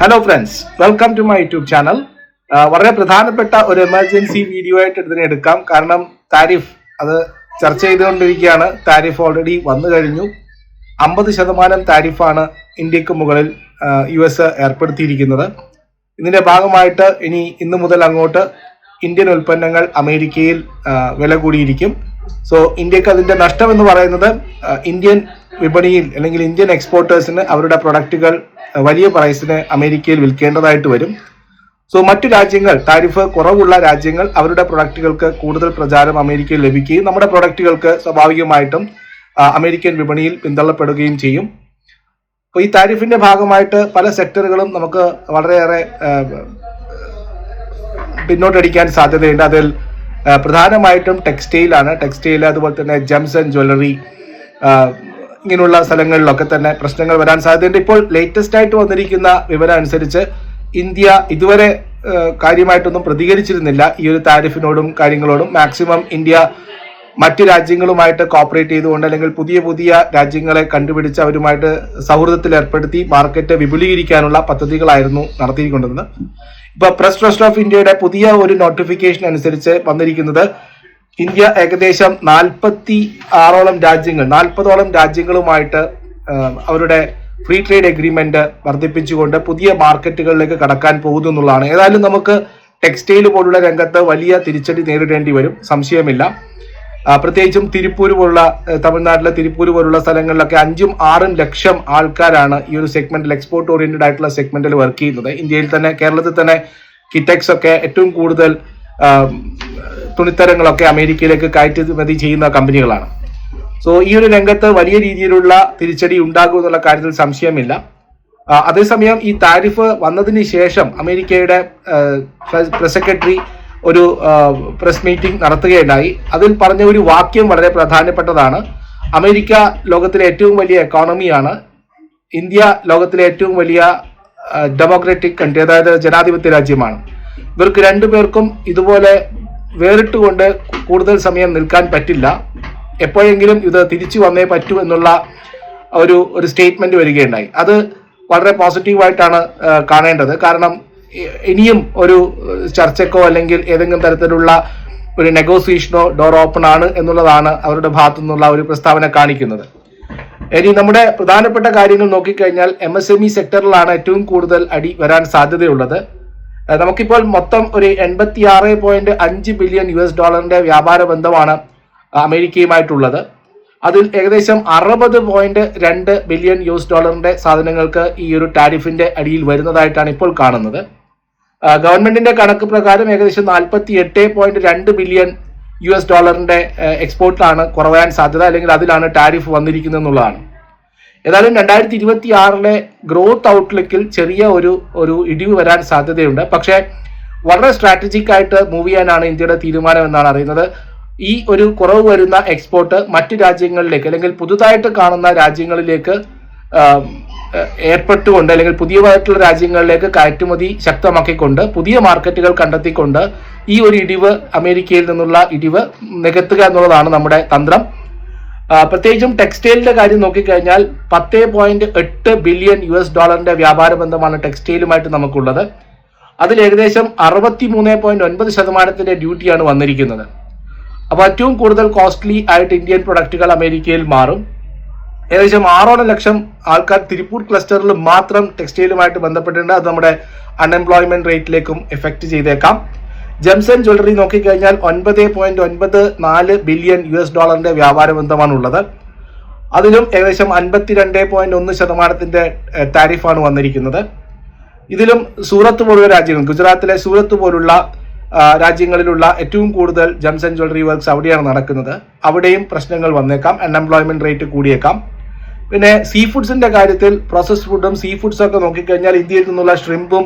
Hello friends welcome to my YouTube channel വളരെ പ്രധാനപ്പെട്ട ഒരു എമർജൻസി വീഡിയോ ആയിട്ട് ഇതിനെ എടുക്കാം. കാരണം താരിഫ് അത് ചർച്ച ചെയ്തുകൊണ്ടിരിക്കുകയാണ്. താരിഫ് ഓൾറെഡി വന്നു കഴിഞ്ഞു. അമ്പത് ശതമാനം താരിഫാണ് ഇന്ത്യയ്ക്ക് മുകളിൽ യു എസ് ഏർപ്പെടുത്തിയിരിക്കുന്നത്. ഇതിന്റെ ഭാഗമായിട്ട് ഇനി ഇന്നു മുതൽ അങ്ങോട്ട് ഇന്ത്യൻ ഉൽപ്പന്നങ്ങൾ അമേരിക്കയിൽ വില കൂടിയിരിക്കും. സോ ഇന്ത്യയ്ക്ക് അതിന്റെ നഷ്ടം എന്ന് പറയുന്നത് ഇന്ത്യൻ വിപണിയിൽ അല്ലെങ്കിൽ ഇന്ത്യൻ എക്സ്പോർട്ടേഴ്സിന് അവരുടെ പ്രൊഡക്റ്റുകൾ വലിയ പ്രൈസിന് അമേരിക്കയിൽ വിൽക്കേണ്ടതായിട്ട് വരും. സോ മറ്റു രാജ്യങ്ങൾ താരിഫ് കുറവുള്ള രാജ്യങ്ങൾ അവരുടെ പ്രൊഡക്റ്റുകൾക്ക് കൂടുതൽ പ്രചാരം അമേരിക്കയിൽ ലഭിക്കുകയും നമ്മുടെ പ്രൊഡക്റ്റുകൾക്ക് സ്വാഭാവികമായിട്ടും അമേരിക്കൻ വിപണിയിൽ പിന്തള്ളപ്പെടുകയും ചെയ്യും. അപ്പോൾ ഈ താരിഫിന്റെ ഭാഗമായിട്ട് പല സെക്ടറുകളും നമുക്ക് വളരെയേറെ പിന്നോട്ടടിക്കാൻ സാധ്യതയുണ്ട്. അതിൽ പ്രധാനമായിട്ടും ടെക്സ്റ്റൈലാണ് ടെക്സ്റ്റൈൽ അതുപോലെ തന്നെ ജെംസ് ആൻഡ് ജ്വല്ലറി ഇങ്ങനെയുള്ള സ്ഥലങ്ങളിലൊക്കെ തന്നെ പ്രശ്നങ്ങൾ വരാൻ സാധ്യതയുണ്ട്. ഇപ്പോൾ ലേറ്റസ്റ്റ് ആയിട്ട് വന്നിരിക്കുന്ന വിവരം അനുസരിച്ച് ഇന്ത്യ ഇതുവരെ കാര്യമായിട്ടൊന്നും പ്രതികരിച്ചിരുന്നില്ല. ഈ ഒരു താരിഫിനോടും കാര്യങ്ങളോടും മാക്സിമം ഇന്ത്യ മറ്റ് രാജ്യങ്ങളുമായിട്ട് കോപ്പറേറ്റ് ചെയ്തുകൊണ്ട് അല്ലെങ്കിൽ പുതിയ പുതിയ രാജ്യങ്ങളെ കണ്ടുപിടിച്ച് അവരുമായിട്ട് സൗഹൃദത്തിൽ ഏർപ്പെടുത്തി മാർക്കറ്റ് വിപുലീകരിക്കാനുള്ള പദ്ധതികളായിരുന്നു നടത്തിയിരിക്കുന്നത് ഇപ്പൊ പ്രസ് ട്രസ്റ്റ് ഓഫ് ഇന്ത്യയുടെ പുതിയ ഒരു നോട്ടിഫിക്കേഷൻ അനുസരിച്ച് വന്നിരിക്കുന്നത് ഇന്ത്യ ഏകദേശം നാൽപ്പത്തി ആറോളം രാജ്യങ്ങൾ നാൽപ്പതോളം രാജ്യങ്ങളുമായിട്ട് അവരുടെ ഫ്രീ ട്രേഡ് എഗ്രിമെന്റ് വർദ്ധിപ്പിച്ചുകൊണ്ട് പുതിയ മാർക്കറ്റുകളിലേക്ക് കടക്കാൻ പോകുന്നു എന്നുള്ളതാണ്. ഏതായാലും നമുക്ക് ടെക്സ്റ്റൈൽ പോലുള്ള രംഗത്ത് വലിയ തിരിച്ചടി നേരിടേണ്ടി വരും. സംശയമില്ല. പ്രത്യേകിച്ചും തിരുപ്പൂർ പോലുള്ള തമിഴ്നാട്ടിലെ തിരുപ്പൂർ പോലുള്ള സ്ഥലങ്ങളിലൊക്കെ അഞ്ചും ആറും ലക്ഷം ആൾക്കാരാണ് ഈ ഒരു സെഗ്മെന്റിൽ എക്സ്പോർട്ട് ഓറിയന്റഡ് ആയിട്ടുള്ള സെഗ്മെന്റിൽ വർക്ക് ചെയ്യുന്നത്. ഇന്ത്യയിൽ തന്നെ കേരളത്തിൽ തന്നെ കിറ്റക്സ് ഒക്കെ ഏറ്റവും കൂടുതൽ തുണിത്തരങ്ങളൊക്കെ അമേരിക്കയിലേക്ക് കയറ്റുമതി ചെയ്യുന്ന കമ്പനികളാണ്. സോ ഈ ഒരു രംഗത്ത് വലിയ രീതിയിലുള്ള തിരിച്ചടി ഉണ്ടാകും എന്നുള്ള കാര്യത്തിൽ സംശയമില്ല. അതേസമയം ഈ താരിഫ് വന്നതിന് ശേഷം അമേരിക്കയുടെ പ്രസ് സെക്രട്ടറി ഒരു പ്രസ് മീറ്റിംഗ് നടത്തുകയുണ്ടായി. അതിൽ പറഞ്ഞ ഒരു വാക്യം വളരെ പ്രധാനപ്പെട്ടതാണ്. അമേരിക്ക ലോകത്തിലെ ഏറ്റവും വലിയ എക്കോണമിയാണ്. ഇന്ത്യ ലോകത്തിലെ ഏറ്റവും വലിയ ഡെമോക്രാറ്റിക് കൺട്രി അതായത് ജനാധിപത്യ രാജ്യമാണ്. ഇവർക്ക് രണ്ടുപേർക്കും ഇതുപോലെ വേറിട്ടുകൊണ്ട് കൂടുതൽ സമയം നിൽക്കാൻ പറ്റില്ല. എപ്പോഴെങ്കിലും ഇത് തിരിച്ചു വന്നേ പറ്റൂ എന്നുള്ള ഒരു ഒരു സ്റ്റേറ്റ്മെന്റ് വരികയുണ്ടായി. അത് വളരെ പോസിറ്റീവായിട്ടാണ് കാണേണ്ടത്. കാരണം ഇനിയും ഒരു ചർച്ചക്കോ അല്ലെങ്കിൽ ഏതെങ്കിലും തരത്തിലുള്ള ഒരു നെഗോസിയേഷനോ ഡോർ ഓപ്പൺ ആണ് എന്നുള്ളതാണ് അവരുടെ ഭാഗത്തു നിന്നുള്ള ഒരു പ്രസ്താവന കാണിക്കുന്നത്. ഇനി നമ്മുടെ പ്രധാനപ്പെട്ട കാര്യങ്ങൾ നോക്കിക്കഴിഞ്ഞാൽ എം എസ് എം ഇ സെക്ടറിലാണ് ഏറ്റവും കൂടുതൽ അടി വരാൻ സാധ്യതയുള്ളത്. നമുക്കിപ്പോൾ മൊത്തം ഒരു എൺപത്തി ആറ് പോയിന്റ് അഞ്ച് ബില്യൺ യു എസ് ഡോളറിന്റെ വ്യാപാര ബന്ധമാണ് അമേരിക്കയുമായിട്ടുള്ളത്. അതിൽ ഏകദേശം അറുപത് പോയിന്റ് രണ്ട് ബില്യൺ യു എസ് ഡോളറിന്റെ സാധനങ്ങൾക്ക് ഈ ഒരു ടാരിഫിന്റെ അടിയിൽ വരുന്നതായിട്ടാണ് ഇപ്പോൾ കാണുന്നത്. ഗവൺമെന്റിന്റെ കണക്ക് പ്രകാരം ഏകദേശം നാൽപ്പത്തി എട്ട് പോയിന്റ് രണ്ട് ബില്യൺ യു എസ് ഡോളറിന്റെ എക്സ്പോർട്ടിലാണ് കുറവാൻ സാധ്യത അല്ലെങ്കിൽ അതിലാണ് ടാരിഫ് വന്നിരിക്കുന്നത് എന്നുള്ളതാണ് ഏതായാലും രണ്ടായിരത്തി ഇരുപത്തി ആറിലെ ഗ്രോത്ത് ഔട്ട്ലുക്കിൽ ചെറിയ ഒരു ഒരു ഇടിവ് വരാൻ സാധ്യതയുണ്ട്. പക്ഷേ വളരെ സ്ട്രാറ്റജിക് ആയിട്ട് മൂവ് ചെയ്യാനാണ് ഇന്ത്യയുടെ തീരുമാനം എന്നാണ് അറിയുന്നത്. ഈ ഒരു കുറവ് വരുന്ന എക്സ്പോർട്ട് മറ്റ് രാജ്യങ്ങളിലേക്ക് അല്ലെങ്കിൽ പുതുതായിട്ട് കാണുന്ന രാജ്യങ്ങളിലേക്ക് ഏർപ്പെട്ടുകൊണ്ട് അല്ലെങ്കിൽ പുതിയതായിട്ടുള്ള രാജ്യങ്ങളിലേക്ക് കയറ്റുമതി ശക്തമാക്കിക്കൊണ്ട് പുതിയ മാർക്കറ്റുകൾ കണ്ടെത്തിക്കൊണ്ട് ഈ ഒരു ഇടിവ് അമേരിക്കയിൽ നിന്നുള്ള ഇടിവ് നികത്തുക എന്നുള്ളതാണ് നമ്മുടെ തന്ത്രം. പ്രത്യേകിച്ചും ടെക്സ്റ്റൈലിന്റെ കാര്യം നോക്കിക്കഴിഞ്ഞാൽ പത്ത് പോയിന്റ് എട്ട് ബില്യൺ യു എസ് ഡോളറിന്റെ വ്യാപാര ബന്ധമാണ് ടെക്സ്റ്റൈലുമായിട്ട് നമുക്കുള്ളത്. അതിൽ ഏകദേശം അറുപത്തി മൂന്ന് പോയിന്റ് ഒൻപത് ശതമാനത്തിന്റെ ഡ്യൂട്ടിയാണ് വന്നിരിക്കുന്നത്. അപ്പോൾ ഏറ്റവും കൂടുതൽ കോസ്റ്റ്ലി ആയിട്ട് ഇന്ത്യൻ പ്രൊഡക്റ്റുകൾ അമേരിക്കയിൽ മാറും. ഏകദേശം ആറോളം ലക്ഷം ആൾക്കാർ തിരുപ്പൂർ ക്ലസ്റ്ററിൽ മാത്രം ടെക്സ്റ്റൈലുമായിട്ട് ബന്ധപ്പെട്ടിട്ടുണ്ട്. അത് നമ്മുടെ അൺഎംപ്ലോയ്മെന്റ് റേറ്റിലേക്കും എഫക്ട് ചെയ്തേക്കാം. ജെംസ് ആൻഡ് ജ്വല്ലറി നോക്കിക്കഴിഞ്ഞാൽ ഒൻപത് പോയിന്റ് ഒൻപത് നാല് ബില്യൺ യു എസ് ഡോളറിന്റെ വ്യാപാര ബന്ധമാണ് ഉള്ളത് അതിലും ഏകദേശം അൻപത്തിരണ്ട് പോയിന്റ് ഒന്ന് ശതമാനത്തിന്റെ താരിഫാണ് വന്നിരിക്കുന്നത്. ഇതിലും സൂറത്ത് പോലുള്ള രാജ്യങ്ങൾ ഗുജറാത്തിലെ സൂറത്ത് പോലുള്ള രാജ്യങ്ങളിലുള്ള ഏറ്റവും കൂടുതൽ ജംസൺ ജ്വല്ലറി വർക്ക്സ് അവിടെയാണ് നടക്കുന്നത്. അവിടെയും പ്രശ്നങ്ങൾ വന്നേക്കാം. അൺഎംപ്ലോയ്മെന്റ് റേറ്റ് കൂടിയേക്കാം. പിന്നെ സീ ഫുഡ്സിന്റെ കാര്യത്തിൽ പ്രോസസ്ഡ് ഫുഡും സീ ഫുഡ്സും ഒക്കെ നോക്കിക്കഴിഞ്ഞാൽ ഇന്ത്യയിൽ നിന്നുള്ള ഷ്രിമ്പും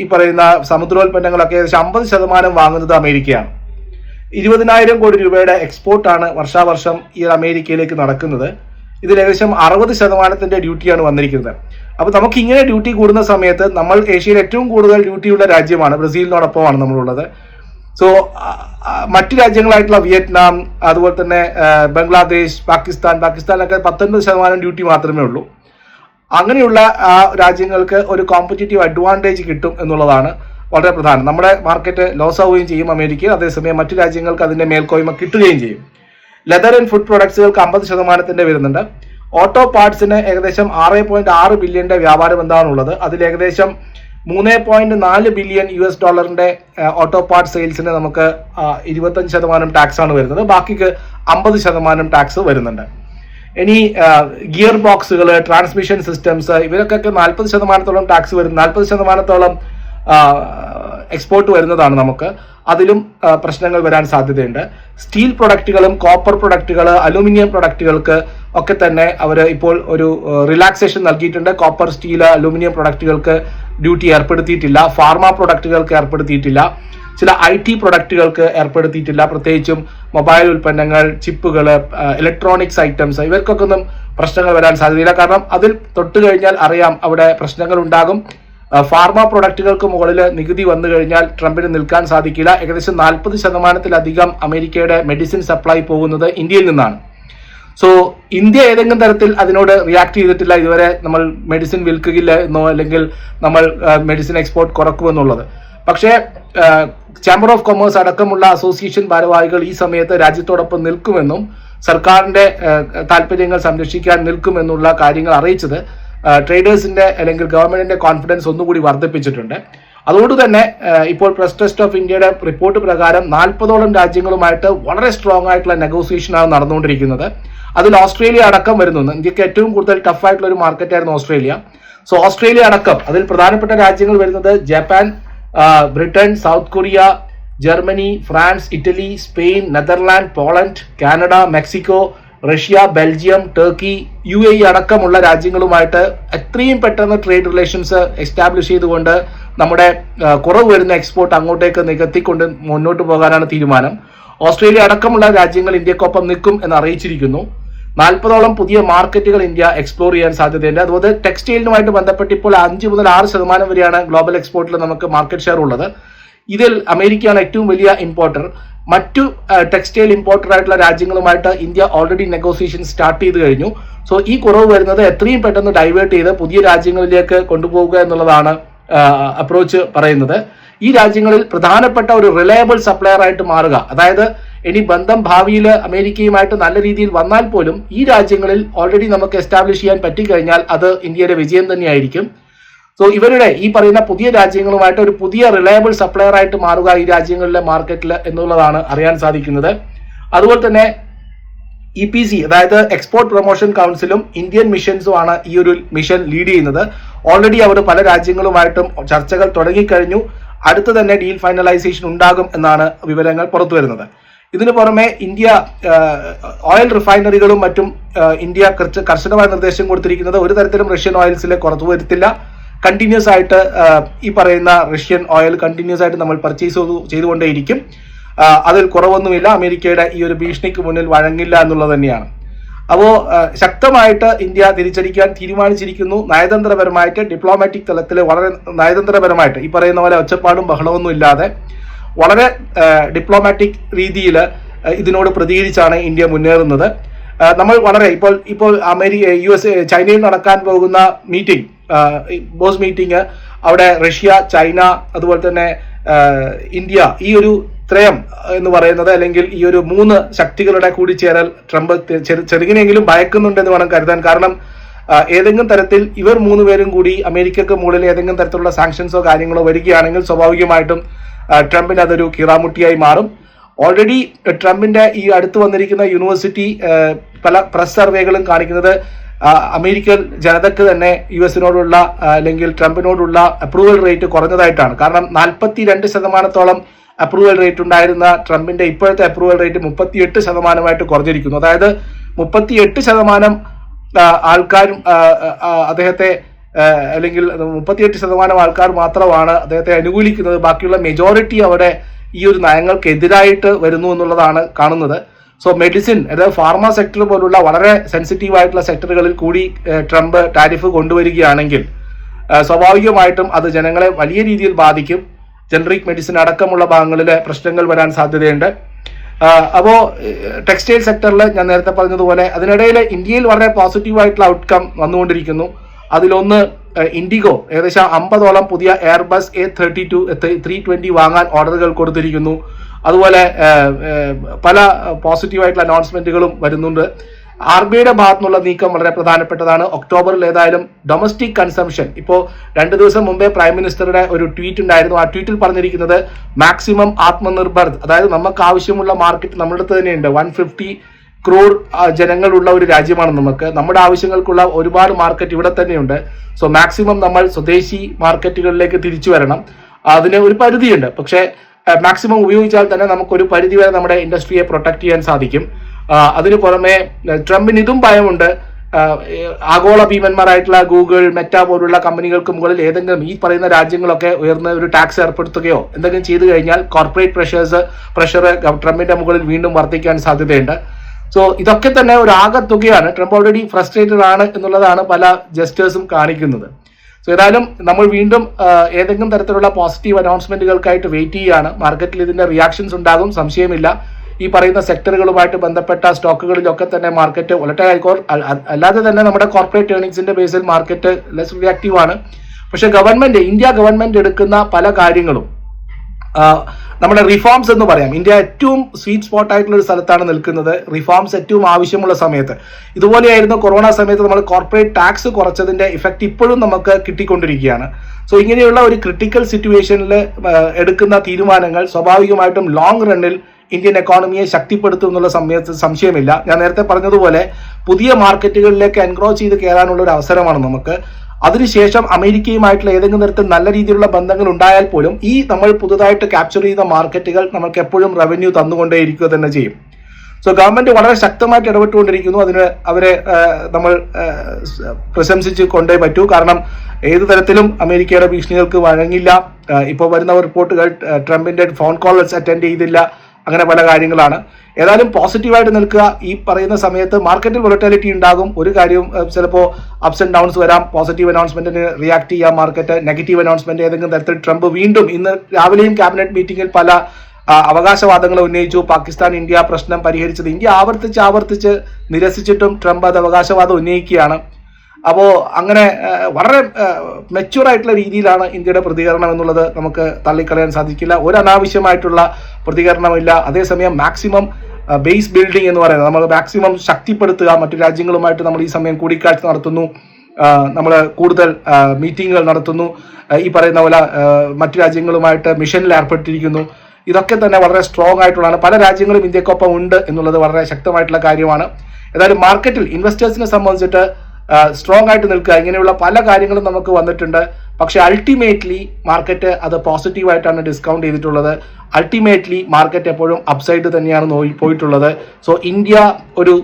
ഈ പറയുന്ന സമുദ്രോൽപ്പന്നങ്ങളൊക്കെ ഏകദേശം അമ്പത് ശതമാനം വാങ്ങുന്നത് അമേരിക്കയാണ്. ഇരുപതിനായിരം കോടി രൂപയുടെ എക്സ്പോർട്ടാണ് വർഷാവർഷം ഈ അമേരിക്കയിലേക്ക് നടക്കുന്നത്. ഇതിൽ ഏകദേശം അറുപത് ശതമാനത്തിന്റെ ഡ്യൂട്ടിയാണ് വന്നിരിക്കുന്നത്. അപ്പൊ നമുക്ക് ഇങ്ങനെ ഡ്യൂട്ടി കൂടുന്ന സമയത്ത് നമ്മൾ ഏഷ്യയിൽ ഏറ്റവും കൂടുതൽ ഡ്യൂട്ടിയുള്ള രാജ്യമാണ്. ബ്രസീലിനോടൊപ്പമാണ് നമ്മളുള്ളത്. സോ മറ്റു രാജ്യങ്ങളായിട്ടുള്ള വിയറ്റ്നാം അതുപോലെ തന്നെ ബംഗ്ലാദേശ് പാകിസ്ഥാൻ പാകിസ്ഥാനിലൊക്കെ പത്തൊൻപത് ശതമാനം ഡ്യൂട്ടി മാത്രമേ ഉള്ളൂ. അങ്ങനെയുള്ള ആ രാജ്യങ്ങൾക്ക് ഒരു കോമ്പറ്റേറ്റീവ് അഡ്വാന്റേജ് കിട്ടും എന്നുള്ളതാണ് വളരെ പ്രധാനം. നമ്മുടെ മാർക്കറ്റ് ലോസ് ആവുകയും ചെയ്യും അമേരിക്ക അതേസമയം മറ്റു രാജ്യങ്ങൾക്ക് അതിന്റെ മേൽക്കോയ്മ കിട്ടുകയും ചെയ്യും. ലെതർ ആൻഡ് ഫുഡ് പ്രൊഡക്ട്സുകൾക്ക് അമ്പത് ശതമാനത്തിന്റെ വരുന്നുണ്ട്. ഓട്ടോ പാർട്സിന് ഏകദേശം ആറ് പോയിന്റ് ആറ് ബില്യന്റെ വ്യാപാരം എന്താണുള്ളത് അതിൽ ഏകദേശം മൂന്ന് പോയിന്റ് നാല് ബില്യൺ യു എസ് ഡോളറിന്റെ ഓട്ടോ പാർട്ട് സെയിൽസിന് നമുക്ക് ഇരുപത്തഞ്ച് ശതമാനം ടാക്സ് ആണ് വരുന്നത്. ബാക്കിക്ക് അമ്പത് ശതമാനം ടാക്സ് വരുന്നുണ്ട്. ഇനി ഗിയർ ബോക്സുകൾ ട്രാൻസ്മിഷൻ സിസ്റ്റംസ് ഇവരൊക്കെ നാൽപ്പത് ശതമാനത്തോളം ടാക്സ് വരും. നാൽപ്പത് ശതമാനത്തോളം എക്സ്പോർട്ട് വരുന്നതാണ് നമുക്ക്. അതിലും പ്രശ്നങ്ങൾ വരാൻ സാധ്യതയുണ്ട്. സ്റ്റീൽ പ്രൊഡക്റ്റുകളും കോപ്പർ പ്രൊഡക്റ്റുകൾ അലൂമിനിയം പ്രൊഡക്റ്റുകൾക്ക് ഒക്കെ തന്നെ അവർ ഇപ്പോൾ ഒരു റിലാക്സേഷൻ നൽകിയിട്ടുണ്ട്. കോപ്പർ സ്റ്റീൽ അലൂമിനിയം പ്രൊഡക്റ്റുകൾക്ക് ഡ്യൂട്ടി ഏർപ്പെടുത്തിയിട്ടില്ല. ഫാർമ പ്രൊഡക്റ്റുകൾക്ക് ഏർപ്പെടുത്തിയിട്ടില്ല. ചില ഐ ടി പ്രൊഡക്റ്റുകൾക്ക് ഏർപ്പെടുത്തിയിട്ടില്ല. പ്രത്യേകിച്ചും മൊബൈൽ ഉൽപ്പന്നങ്ങൾ ചിപ്പുകൾ ഇലക്ട്രോണിക്സ് ഐറ്റംസ് ഇവർക്കൊക്കെ ഒന്നും പ്രശ്നങ്ങൾ വരാൻ സാധ്യതയില്ല. കാരണം അതിൽ തൊട്ട് കഴിഞ്ഞാൽ അറിയാം അവിടെ പ്രശ്നങ്ങൾ ഉണ്ടാകും. ഫാർമ പ്രൊഡക്റ്റുകൾക്ക് മുകളിൽ നികുതി വന്നു കഴിഞ്ഞാൽ ട്രംപിന് നിൽക്കാൻ സാധിക്കില്ല. ഏകദേശം നാൽപ്പത് ശതമാനത്തിലധികം അമേരിക്കയുടെ മെഡിസിൻ സപ്ലൈ പോകുന്നത് ഇന്ത്യയിൽ നിന്നാണ്. സോ ഇന്ത്യ ഏതെങ്കിലും തരത്തിൽ അതിനോട് റിയാക്ട് ചെയ്തിട്ടില്ല. ഇതുവരെ നമ്മൾ മെഡിസിൻ വിൽക്കുകയില്ല എന്നോ അല്ലെങ്കിൽ നമ്മൾ മെഡിസിൻ എക്സ്പോർട്ട് കുറക്കുമെന്നുള്ളത്. പക്ഷേ ചേംബർ ഓഫ് കൊമേഴ്സ് അടക്കമുള്ള അസോസിയേഷൻ ഭാരവാഹികൾ ഈ സമയത്ത് രാജ്യത്തോടൊപ്പം നിൽക്കുമെന്നും സർക്കാരിന്റെ താല്പര്യങ്ങൾ സംരക്ഷിക്കാൻ നിൽക്കുമെന്നുള്ള കാര്യങ്ങൾ അറിയിച്ചത് ട്രേഡേഴ്സിന്റെ അല്ലെങ്കിൽ ഗവൺമെന്റിന്റെ കോൺഫിഡൻസ് ഒന്നുകൂടി വർദ്ധിപ്പിച്ചിട്ടുണ്ട്. അതുകൊണ്ട് തന്നെ ഇപ്പോൾ പ്രസ് ട്രസ്റ്റ് ഓഫ് ഇന്ത്യയുടെ റിപ്പോർട്ട് പ്രകാരം നാൽപ്പതോളം രാജ്യങ്ങളുമായിട്ട് വളരെ സ്ട്രോങ് ആയിട്ടുള്ള നെഗോസിയേഷനാണ് നടന്നുകൊണ്ടിരിക്കുന്നത്. അതിൽ ഓസ്ട്രേലിയ അടക്കം വരുന്നുണ്ട്. ഇന്ത്യയ്ക്ക് ഏറ്റവും കൂടുതൽ ടഫ് ആയിട്ടുള്ള ഒരു മാർക്കറ്റായിരുന്നു ഓസ്ട്രേലിയ സോ ഓസ്ട്രേലിയ അടക്കം അതിൽ പ്രധാനപ്പെട്ട രാജ്യങ്ങൾ വരുന്നത് Japan Britain South Korea Germany France Italy Spain Netherland Poland Canada Mexico Russia Belgium Turkey U A അടക്കമുള്ള രാജ്യങ്ങളുമായിട്ട് എത്രയും പെട്ടെന്ന് ട്രേഡ് റിലേഷൻസ് എസ്റ്റാബ്ലിഷ് ചെയ്തുകൊണ്ട് നമ്മുടെ കുറവ് വരുന്ന എക്സ്പോർട്ട് അങ്ങോട്ടേക്ക് നികത്തിക്കൊണ്ട് മുന്നോട്ട് പോകാനാണ് തീരുമാനം. ഓസ്ട്രേലിയ അടക്കമുള്ള രാജ്യങ്ങൾ ഇന്ത്യക്കൊപ്പം നിൽക്കും എന്ന് അറിയിച്ചിരിക്കുന്നു. നാൽപ്പതോളം പുതിയ മാർക്കറ്റുകൾ ഇന്ത്യ എക്സ്പ്ലോർ ചെയ്യാൻ സാധ്യതയുണ്ട്. അതുപോലെ ടെക്സ്റ്റൈലിനുമായിട്ട് ബന്ധപ്പെട്ട് ഇപ്പോൾ അഞ്ച് മുതൽ ആറ് ശതമാനം വരെയാണ് ഗ്ലോബൽ എക്സ്പോർട്ടിൽ നമുക്ക് മാർക്കറ്റ് ഷെയർ ഉള്ളത്. ഇതിൽ അമേരിക്കയാണ് ഏറ്റവും വലിയ ഇമ്പോർട്ടർ മറ്റു ടെക്സ്റ്റൈൽ ഇമ്പോർട്ടർ ആയിട്ടുള്ള രാജ്യങ്ങളുമായിട്ട് ഇന്ത്യ ഓൾറെഡി നെഗോസിയേഷൻ സ്റ്റാർട്ട് ചെയ്ത് കഴിഞ്ഞു. സോ ഈ കുറവ് വരുന്നത് എത്രയും പെട്ടെന്ന് ഡൈവേർട്ട് ചെയ്ത് പുതിയ രാജ്യങ്ങളിലേക്ക് കൊണ്ടുപോവുക എന്നുള്ളതാണ് അപ്രോച്ച് പറയുന്നത്. ഈ രാജ്യങ്ങളിൽ പ്രധാനപ്പെട്ട ഒരു റിലയബിൾ സപ്ലയർ ആയിട്ട് മാറുക. അതായത് ഇനി ബന്ധം ഭാവിയിൽ അമേരിക്കയുമായിട്ട് നല്ല രീതിയിൽ വന്നാൽ പോലും ഈ രാജ്യങ്ങളിൽ ഓൾറെഡി നമുക്ക് എസ്റ്റാബ്ലിഷ് ചെയ്യാൻ പറ്റിക്കഴിഞ്ഞാൽ അത് ഇന്ത്യയുടെ വിജയം തന്നെയായിരിക്കും. സോ ഇവരുടെ ഈ പറയുന്ന പുതിയ രാജ്യങ്ങളുമായിട്ട് ഒരു പുതിയ റിലയബിൾ സപ്ലയർ ആയിട്ട് മാറുക ഈ രാജ്യങ്ങളിലെ മാർക്കറ്റിൽ എന്നുള്ളതാണ് അറിയാൻ സാധിക്കുന്നത്. അതുപോലെ തന്നെ ഇ പി സി അതായത് എക്സ്പോർട്ട് പ്രൊമോഷൻ കൗൺസിലും ഇന്ത്യൻ മിഷൻസും ആണ് ഈ ഒരു മിഷൻ ലീഡ് ചെയ്യുന്നത്. ഓൾറെഡി അവർ പല രാജ്യങ്ങളുമായിട്ടും ചർച്ചകൾ തുടങ്ങിക്കഴിഞ്ഞു. അടുത്ത് തന്നെ ഡീൽ ഫൈനലൈസേഷൻ ഉണ്ടാകും എന്നാണ് വിവരങ്ങൾ പുറത്തു വരുന്നത്. ഇതിനു പുറമെ ഇന്ത്യ ഓയിൽ റിഫൈനറികളും മറ്റും ഇന്ത്യ കർശ- കർശനമായ നിർദ്ദേശം കൊടുത്തിരിക്കുന്നത് ഒരു തരത്തിലും റഷ്യൻ ഓയിൽസിൽ കുറവ് വരുത്തില്ല. കണ്ടിന്യൂസ് ആയിട്ട് ഈ പറയുന്ന റഷ്യൻ ഓയിൽ കണ്ടിന്യൂസ് ആയിട്ട് നമ്മൾ പർച്ചേസ് ചെയ്തുകൊണ്ടേയിരിക്കും. അതിൽ കുറവൊന്നുമില്ല. അമേരിക്കയുടെ ഈ ഒരു ഭീഷണിക്ക് മുന്നിൽ വഴങ്ങില്ല എന്നുള്ളത് തന്നെയാണ്. അപ്പോ ശക്തമായിട്ട് ഇന്ത്യ തിരിച്ചടിക്കാൻ തീരുമാനിച്ചിരിക്കുന്നു. നയതന്ത്രപരമായിട്ട് ഡിപ്ലോമാറ്റിക് തലത്തിൽ വളരെ നയതന്ത്രപരമായിട്ട് ഈ പറയുന്ന പോലെ ഒച്ചപ്പാടും ബഹളമൊന്നും ഇല്ലാതെ വളരെ ഡിപ്ലോമാറ്റിക് രീതിയിൽ ഇതിനോട് പ്രതികരിച്ചാണ് ഇന്ത്യ മുന്നേറുന്നത്. നമ്മൾ വളരെ ഇപ്പോൾ ഇപ്പോൾ അമേരിക്ക യു എസ് ചൈനയിൽ നടക്കാൻ പോകുന്ന മീറ്റിംഗ് ബോസ് മീറ്റിംഗ് അവിടെ റഷ്യ ചൈന അതുപോലെ തന്നെ ഇന്ത്യ ഈ ഒരു ത്രയം എന്ന് പറയുന്നത് അല്ലെങ്കിൽ ഈ ഒരു മൂന്ന് ശക്തികളുടെ കൂടിച്ചേരൽ ട്രംപ് ചെറു- ചെറുകിനെങ്കിലും ഭയക്കുന്നുണ്ടെന്ന് വേണം കരുതാൻ. കാരണം ഏതെങ്കിലും തരത്തിൽ ഇവർ മൂന്ന് പേരും കൂടി അമേരിക്കക്ക് മുകളിൽ ഏതെങ്കിലും തരത്തിലുള്ള സാങ്ഷൻസോ കാര്യങ്ങളോ വരികയാണെങ്കിൽ സ്വാഭാവികമായിട്ടും ട്രംപിന് അതൊരു കീറാമുട്ടിയായി മാറും. ഓൾറെഡി ട്രംപിന്റെ ഈ അടുത്ത് വന്നിരിക്കുന്ന യൂണിവേഴ്സിറ്റി പല പ്രസ് സർവേകളും കാണിക്കുന്നത് അമേരിക്കൻ ജനതയ്ക്ക് തന്നെ യു എസിനോടുള്ള അല്ലെങ്കിൽ ട്രംപിനോടുള്ള അപ്രൂവൽ റേറ്റ് കുറഞ്ഞതായിട്ടാണ്. കാരണം നാൽപ്പത്തി രണ്ട് ശതമാനത്തോളം അപ്രൂവൽ റേറ്റ് ഉണ്ടായിരുന്ന ട്രംപിന്റെ ഇപ്പോഴത്തെ അപ്രൂവൽ റേറ്റ് മുപ്പത്തിയെട്ട് ശതമാനമായിട്ട് കുറഞ്ഞിരിക്കുന്നു. അതായത് മുപ്പത്തിയെട്ട് ശതമാനം ആൾക്കാരും അദ്ദേഹത്തെ അല്ലെങ്കിൽ മുപ്പത്തിയെട്ട് ശതമാനം ആൾക്കാർ മാത്രമാണ് അദ്ദേഹത്തെ അനുകൂലിക്കുന്നത്. ബാക്കിയുള്ള മെജോറിറ്റി അവിടെ ഈ ഒരു നയങ്ങൾക്കെതിരായിട്ട് വരുന്നു എന്നുള്ളതാണ് കാണുന്നത്. സോ മെഡിസിൻ അതായത് ഫാർമ സെക്ടർ പോലുള്ള വളരെ സെൻസിറ്റീവ് ആയിട്ടുള്ള സെക്ടറുകളിൽ കൂടി ട്രംപ് ടാരിഫ് കൊണ്ടുവരികയാണെങ്കിൽ സ്വാഭാവികമായിട്ടും അത് ജനങ്ങളെ വലിയ രീതിയിൽ ബാധിക്കും. ജനറിക് മെഡിസിൻ അടക്കമുള്ള ഭാഗങ്ങളിൽ പ്രശ്നങ്ങൾ വരാൻ സാധ്യതയുണ്ട്. അപ്പോൾ അപ്പോ ടെക്സ്റ്റൈൽ സെക്ടറിൽ ഞാൻ നേരത്തെ പറഞ്ഞതുപോലെ അതിനിടയിൽ ഇന്ത്യയിൽ വളരെ പോസിറ്റീവ് ആയിട്ടുള്ള ഔട്ട്കം വന്നുകൊണ്ടിരിക്കുന്നു. അതിലൊന്ന് ഇൻഡിഗോ ഏകദേശം അമ്പതോളം പുതിയ Airbus A thirty two three twenty വാങ്ങാൻ ഓർഡറുകൾ കൊടുത്തിരിക്കുന്നു. അതുപോലെ പല പോസിറ്റീവായിട്ടുള്ള അനൗൺസ്മെന്റുകളും വരുന്നുണ്ട്. ആർ ബി ഐയുടെ ഭാഗത്തു നിന്നുള്ള നീക്കം വളരെ പ്രധാനപ്പെട്ടതാണ്. ഒക്ടോബറിൽ ഏതായാലും ഡൊമസ്റ്റിക് കൺസംഷൻ ഇപ്പോൾ രണ്ട് ദിവസം മുമ്പേ പ്രൈം മിനിസ്റ്ററുടെ ഒരു ട്വീറ്റ് ഉണ്ടായിരുന്നു. ആ ട്വീറ്റിൽ പറഞ്ഞിരിക്കുന്നത് മാക്സിമം ആത്മനിർഭർ അതായത് നമുക്ക് ആവശ്യമുള്ള മാർക്കറ്റ് നമ്മുടെ അടുത്ത് തന്നെയുണ്ട്. വൺ ഫിഫ്റ്റി ക്രോർ ജനങ്ങളുള്ള ഒരു രാജ്യമാണ് നമുക്ക്. നമ്മുടെ ആവശ്യങ്ങൾക്കുള്ള ഒരുപാട് മാർക്കറ്റ് ഇവിടെ തന്നെയുണ്ട്. സോ മാക്സിമം നമ്മൾ സ്വദേശി മാർക്കറ്റുകളിലേക്ക് തിരിച്ചു വരണം. അതിന് ഒരു പരിധിയുണ്ട്. പക്ഷേ മാക്സിമം ഉപയോഗിച്ചാൽ തന്നെ നമുക്ക് ഒരു പരിധി വരെ നമ്മുടെ ഇൻഡസ്ട്രിയെ പ്രൊട്ടക്ട് ചെയ്യാൻ സാധിക്കും. അതിനു പുറമെ ട്രംപിന് ഇതും ഭയമുണ്ട്. ആഗോള ഭീമന്മാരായിട്ടുള്ള ഗൂഗിൾ മെറ്റ പോലുള്ള കമ്പനികൾക്ക് മുകളിൽ ഏതെങ്കിലും ഈ പറയുന്ന രാജ്യങ്ങളൊക്കെ ഉയർന്ന ഒരു ടാക്സ് ഏർപ്പെടുത്തുകയോ എന്തെങ്കിലും ചെയ്തു കഴിഞ്ഞാൽ കോർപ്പറേറ്റ് പ്രഷേഴ്സ് പ്രഷർ ട്രംപിന്റെ മുകളിൽ വീണ്ടും വർദ്ധിക്കാൻ സാധ്യതയുണ്ട്. സോ ഇതൊക്കെ തന്നെ ഒരു ആകത്തുകയാണ് ട്രംപ് ഓൾറെഡി ഫ്രസ്ട്രേറ്റഡ് ആണ് എന്നുള്ളതാണ് പല ജസ്റ്റേഴ്സും കാണിക്കുന്നത്. സോ ഏതായാലും നമ്മൾ വീണ്ടും ഏതെങ്കിലും തരത്തിലുള്ള പോസിറ്റീവ് അനൗൺസ്മെന്റുകൾക്കായിട്ട് വെയിറ്റ് ചെയ്യുകയാണ്. മാർക്കറ്റിൽ ഇതിന്റെ റിയാക്ഷൻസ് ഉണ്ടാകും സംശയമില്ല. ഈ പറയുന്ന സെക്ടറുകളുമായിട്ട് ബന്ധപ്പെട്ട സ്റ്റോക്കുകളിലൊക്കെ തന്നെ മാർക്കറ്റ് വളരെ അല്ലാതെ തന്നെ നമ്മുടെ കോർപ്പറേറ്റ് ഏണിങ്സിന്റെ ബേസിൽ മാർക്കറ്റ് ലെസ് റിയാക്റ്റീവ് ആണ്. പക്ഷേ ഗവൺമെന്റ് ഇന്ത്യ ഗവൺമെന്റ് എടുക്കുന്ന പല കാര്യങ്ങളും നമ്മുടെ റിഫോംസ് എന്ന് പറയാം. ഇന്ത്യ ഏറ്റവും സ്വീറ്റ് സ്പോട്ട് ആയിട്ടുള്ള ഒരു സ്ഥലത്താണ് നിൽക്കുന്നത്. റിഫോംസ് ഏറ്റവും ആവശ്യമുള്ള സമയത്ത്. ഇതുപോലെയായിരുന്നു കൊറോണ സമയത്ത് നമ്മൾ കോർപ്പറേറ്റ് ടാക്സ് കുറച്ചതിന്റെ ഇഫക്റ്റ് ഇപ്പോഴും നമുക്ക് കിട്ടിക്കൊണ്ടിരിക്കുകയാണ്. സോ ഇങ്ങനെയുള്ള ഒരു ക്രിട്ടിക്കൽ സിറ്റുവേഷനിൽ എടുക്കുന്ന തീരുമാനങ്ങൾ സ്വാഭാവികമായിട്ടും ലോങ് റണ്ണിൽ ഇന്ത്യൻ എക്കോണമിയെ ശക്തിപ്പെടുത്തും എന്നുള്ള സംശയമില്ല. ഞാൻ നേരത്തെ പറഞ്ഞതുപോലെ പുതിയ മാർക്കറ്റുകളിലേക്ക് എൻക്രോച്ച് ചെയ്ത് കയറാനുള്ള ഒരു അവസരമാണ് നമുക്ക്. അതിനുശേഷം അമേരിക്കയുമായിട്ടുള്ള ഏതെങ്കിലും തരത്തിൽ നല്ല രീതിയിലുള്ള ബന്ധങ്ങൾ ഉണ്ടായാൽ പോലും ഈ നമ്മൾ പുതുതായിട്ട് ക്യാപ്ചർ ചെയ്ത മാർക്കറ്റുകൾ നമുക്ക് എപ്പോഴും റവന്യൂ തന്നുകൊണ്ടേയിരിക്കുക തന്നെ ചെയ്യും. സോ ഗവൺമെന്റ് വളരെ ശക്തമായിട്ട് ഇടപെട്ടുകൊണ്ടിരിക്കുന്നു. അതിന് അവരെ നമ്മൾ പ്രശംസിച്ച് കൊണ്ടേ പറ്റൂ. കാരണം ഏത് തരത്തിലും അമേരിക്കയുടെ ഭീഷണികൾക്ക് വഴങ്ങില്ല. ഇപ്പോൾ വരുന്ന റിപ്പോർട്ടുകൾ ട്രംപിന്റെ ഫോൺ കോൾസ് അറ്റൻഡ് ചെയ്തില്ല. അങ്ങനെ പല കാര്യങ്ങളാണ്. ഏതായാലും പോസിറ്റീവായിട്ട് നിൽക്കുക. ഈ പറയുന്ന സമയത്ത് മാർക്കറ്റിൽ വൊളറ്റാലിറ്റി ഉണ്ടാകും. ഒരു കാര്യവും ചിലപ്പോൾ അപ്സ് ആൻഡ് ഡൗൺസ് വരാം. പോസിറ്റീവ് അനൗൺസ്മെന്റിന് റിയാക്ട് ചെയ്യാം മാർക്കറ്റ് നെഗറ്റീവ് അനൗൺസ്മെന്റ് ഏതെങ്കിലും തരത്തിൽ ട്രംപ് വീണ്ടും ഇന്ന് രാവിലെയും ക്യാബിനറ്റ് മീറ്റിംഗിൽ പല അവകാശവാദങ്ങൾ ഉന്നയിച്ചു. പാകിസ്ഥാൻ ഇന്ത്യ പ്രശ്നം പരിഹരിച്ചത്. ഇന്ത്യ ആവർത്തിച്ച് ആവർത്തിച്ച് നിരസിച്ചിട്ടും ട്രംപ് അത് അവകാശവാദം ഉന്നയിക്കുകയാണ്. അപ്പോൾ അങ്ങനെ വളരെ മെച്യൂർ ആയിട്ടുള്ള രീതിയിലാണ് ഇന്ത്യയുടെ പ്രതികരണം എന്നുള്ളത് നമുക്ക് തള്ളിക്കളയാൻ സാധിക്കില്ല. ഒരു അനാവശ്യമായിട്ടുള്ള പ്രതികരണമില്ല. അതേസമയം മാക്സിമം ബേസ് ബിൽഡിംഗ് എന്ന് പറയുന്നത് നമ്മൾ മാക്സിമം ശക്തിപ്പെടുത്തുക മറ്റു രാജ്യങ്ങളുമായിട്ട് നമ്മൾ ഈ സമയം കൂടിക്കാഴ്ച നടത്തുന്നു. നമ്മൾ കൂടുതൽ മീറ്റിങ്ങുകൾ നടത്തുന്നു. ഈ പറയുന്ന പോലെ മറ്റു രാജ്യങ്ങളുമായിട്ട് മിഷനിൽ ഏർപ്പെട്ടിരിക്കുന്നു. ഇതൊക്കെ തന്നെ വളരെ സ്ട്രോങ് ആയിട്ടുള്ളതാണ്. പല രാജ്യങ്ങളും ഇന്ത്യക്കൊപ്പം ഉണ്ട് എന്നുള്ളത് വളരെ ശക്തമായിട്ടുള്ള കാര്യമാണ്. ഏതായാലും മാർക്കറ്റിൽ ഇൻവെസ്റ്റേഴ്സിനെ സംബന്ധിച്ചിട്ട് സ്ട്രോങ് ആയിട്ട് നിൽക്കുക. ഇങ്ങനെയുള്ള പല കാര്യങ്ങളും നമുക്ക് വന്നിട്ടുണ്ട്. പക്ഷെ അൾട്ടിമേറ്റ്ലി മാർക്കറ്റ് അത് പോസിറ്റീവായിട്ടാണ് ഡിസ്കൗണ്ട് ചെയ്തിട്ടുള്ളത്. അൾട്ടിമേറ്റ്ലി മാർക്കറ്റ് എപ്പോഴും അപ്സൈഡ് തന്നെയാണ് നോയി പോയിട്ടുള്ളത്. സോ ഇന്ത്യ ഒരു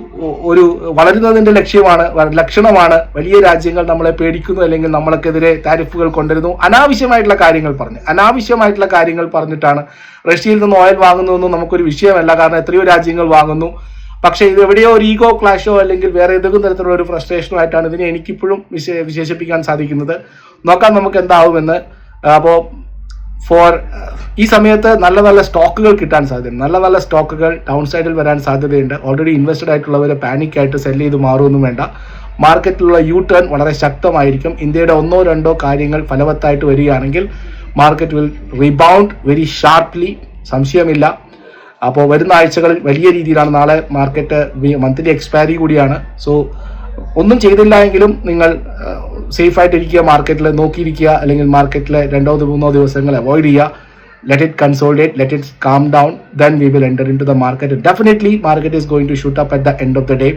ഒരു വളരുന്നതിന്റെ ലക്ഷ്യമാണ് ലക്ഷണമാണ്. വലിയ രാജ്യങ്ങൾ നമ്മളെ പേടിക്കുന്നു അല്ലെങ്കിൽ നമ്മൾക്കെതിരെ താരിഫുകൾ കൊണ്ടുവരുന്നു. അനാവശ്യമായിട്ടുള്ള കാര്യങ്ങൾ പറഞ്ഞു അനാവശ്യമായിട്ടുള്ള കാര്യങ്ങൾ പറഞ്ഞിട്ടാണ് റഷ്യയിൽ നിന്ന് ഓയിൽ വാങ്ങുന്നതൊന്നും നമുക്കൊരു വിഷയമല്ല. കാരണം എത്രയോ രാജ്യങ്ങൾ വാങ്ങുന്നു. പക്ഷേ ഇത് എവിടെയോ ഒരു ഈഗോ ക്ലാഷോ അല്ലെങ്കിൽ വേറെ ഏതെങ്കിലും തരത്തിലുള്ള ഒരു ഫ്രസ്ട്രേഷനോ ആയിട്ടാണ് ഇതിനെ എനിക്കിപ്പോഴും വിശേ- വിശേഷിപ്പിക്കാൻ സാധിക്കുന്നത്. നോക്കാം നമുക്ക് എന്താവുമെന്ന്. അപ്പോൾ ഫോർ ഈ സമയത്ത് നല്ല നല്ല സ്റ്റോക്കുകൾ കിട്ടാൻ സാധ്യത നല്ല നല്ല സ്റ്റോക്കുകൾ ഡൗൺ സൈഡിൽ വരാൻ സാധ്യതയുണ്ട്. ഓൾറെഡി ഇൻവെസ്റ്റഡ് ആയിട്ടുള്ളവരെ പാനിക് ആയിട്ട് സെല്ല് ചെയ്ത് മാറുമൊന്നും വേണ്ട. മാർക്കറ്റിലുള്ള യു ടേൺ വളരെ ശക്തമായിരിക്കും. ഇന്ത്യയുടെ ഒന്നോ രണ്ടോ കാര്യങ്ങൾ ഫലവത്തായിട്ട് വരികയാണെങ്കിൽ market will rebound very sharply സംശയമില്ല. അപ്പോൾ വരുന്ന ആഴ്ചകളിൽ വലിയ രീതിയിലാണ് നാളെ മാർക്കറ്റ് മന്ത്ലി എക്സ്പയറി കൂടിയാണ്. സോ ഒന്നും ചെയ്തില്ല എങ്കിലും നിങ്ങൾ സേഫ് ആയിട്ടിരിക്കുക മാർക്കറ്റിൽ നോക്കിയിരിക്കുക അല്ലെങ്കിൽ മാർക്കറ്റിലെ രണ്ടോ മൂന്നോ ദിവസങ്ങൾ അവോയ്ഡ് ചെയ്യുക. Let it consolidate let it calm down then we will enter into the market definitely market is going to shoot up at the end of the day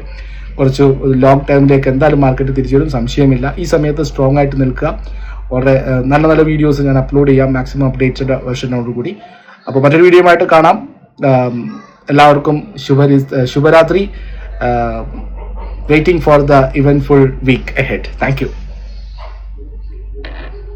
കുറച്ച് ലോങ് ടൈമിലേക്ക് എന്തായാലും മാർക്കറ്റ് തിരിച്ചു വരും സംശയമില്ല. ഈ സമയത്ത് സ്ട്രോങ് ആയിട്ട് നിൽക്കുക. വളരെ നല്ല നല്ല വീഡിയോസ് ഞാൻ അപ്ലോഡ് ചെയ്യാം മാക്സിമം അപ്ഡേറ്റ്സ്ഡ് വെർഷനോടുകൂടി അപ്പോൾ മറ്റൊരു വീഡിയോ ആയിട്ട് കാണാം. എല്ലാവർക്കും ശുഭരി ശുഭരാത്രി. Waiting for the eventful week ahead thank you